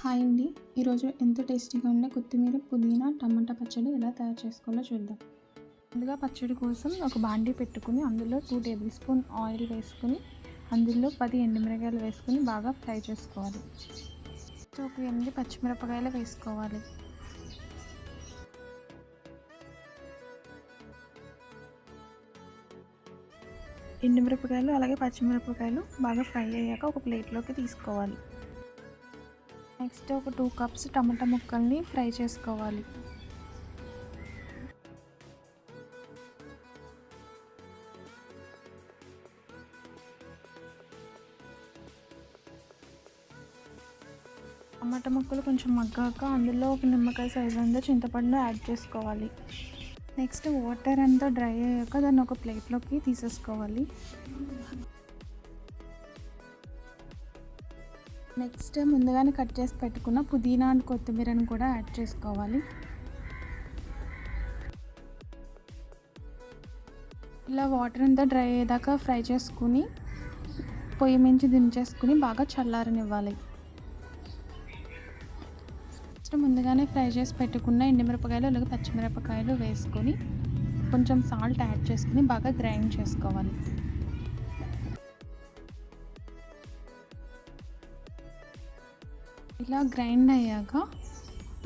Hi అండి. ఈరోజు ఎంతో టేస్టీగా ఉండే కొత్తిమీర పుదీనా టమాటా పచ్చడి ఎలా తయారు చేసుకోవాలో చూద్దాం. ముందుగా పచ్చడి కోసం ఒక బాండీ పెట్టుకుని అందులో టూ టేబుల్ స్పూన్ ఆయిల్ వేసుకుని అందులో పది ఎండుమిరకాయలు వేసుకుని బాగా ఫ్రై చేసుకోవాలి. ఒక ఎనిమిది పచ్చిమిరపకాయలు వేసుకోవాలి. ఎండుమిరపకాయలు అలాగే పచ్చిమిరపకాయలు బాగా ఫ్రై అయ్యాక ఒక ప్లేట్లోకి తీసుకోవాలి. నెక్స్ట్ ఒక టూ కప్స్ టమాటా ముక్కల్ని ఫ్రై చేసుకోవాలి. టమాటా ముక్కలు కొంచెం మగ్గాక అందులో ఒక నిమ్మకాయ సైజ్ అంతా చింతపండు యాడ్ చేసుకోవాలి. నెక్స్ట్ వాటర్ అంతా డ్రై అయ్యాక దాన్ని ఒక ప్లేట్లోకి తీసేసుకోవాలి. నెక్స్ట్ ముందుగానే కట్ చేసి పెట్టుకున్న పుదీనా అండ్ కొత్తిమీరని కూడా యాడ్ చేసుకోవాలి. ఇలా వాటర్ అంతా డ్రై అయ్యేదాకా ఫ్రై చేసుకుని పొయ్యి మించి దించేసుకుని బాగా చల్లారనివ్వాలి. నెక్స్ట్ ముందుగానే ఫ్రై చేసి పెట్టుకున్న ఎండుమిరపకాయలు అలాగే పచ్చిమిరపకాయలు వేసుకొని కొంచెం సాల్ట్ యాడ్ చేసుకుని బాగా గ్రైండ్ చేసుకోవాలి. ఇలా గ్రైండ్ అయ్యాక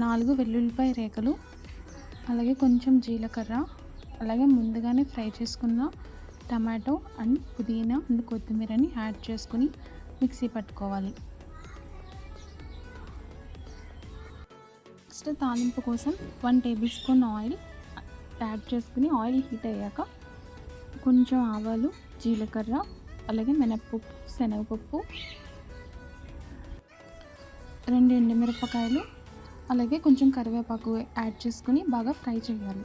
నాలుగు వెల్లుల్లిపాయ రేఖలు అలాగే కొంచెం జీలకర్ర అలాగే ముందుగానే ఫ్రై చేసుకున్న టమాటో అండ్ పుదీనా అండ్ కొత్తిమీరని యాడ్ చేసుకుని మిక్సీ పట్టుకోవాలి. నెక్స్ట్ తాలింపు కోసం one tablespoon oil add చేసుకుని ఆయిల్ హీట్ అయ్యాక కొంచెం ఆవాలు జీలకర్ర అలాగే మినప్పప్పు శనగపప్పు రెండు ఎండుమిరపకాయలు అలాగే కొంచెం కరివేపాకు యాడ్ చేసుకుని బాగా ఫ్రై చేయాలి.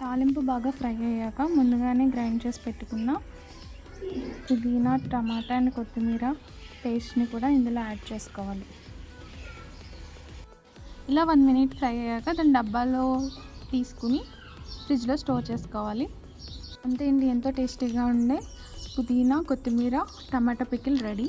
తాలింపు బాగా ఫ్రై అయ్యాక ముందుగానే గ్రైండ్ చేసి పెట్టుకున్న పుదీనా టమాటా అండ్ కొత్తిమీర పేస్ట్ని కూడా ఇందులో యాడ్ చేసుకోవాలి. ఇలా వన్ మినిట్ ఫ్రై అయ్యాక దాని డబ్బాలో తీసుకుని ఫ్రిడ్జ్లో స్టోర్ చేసుకోవాలి. అంతే అండి ఎంతో టేస్టీగా ఉండే పుదీనా కొత్తిమీర టమాటా పికిల్ రెడీ.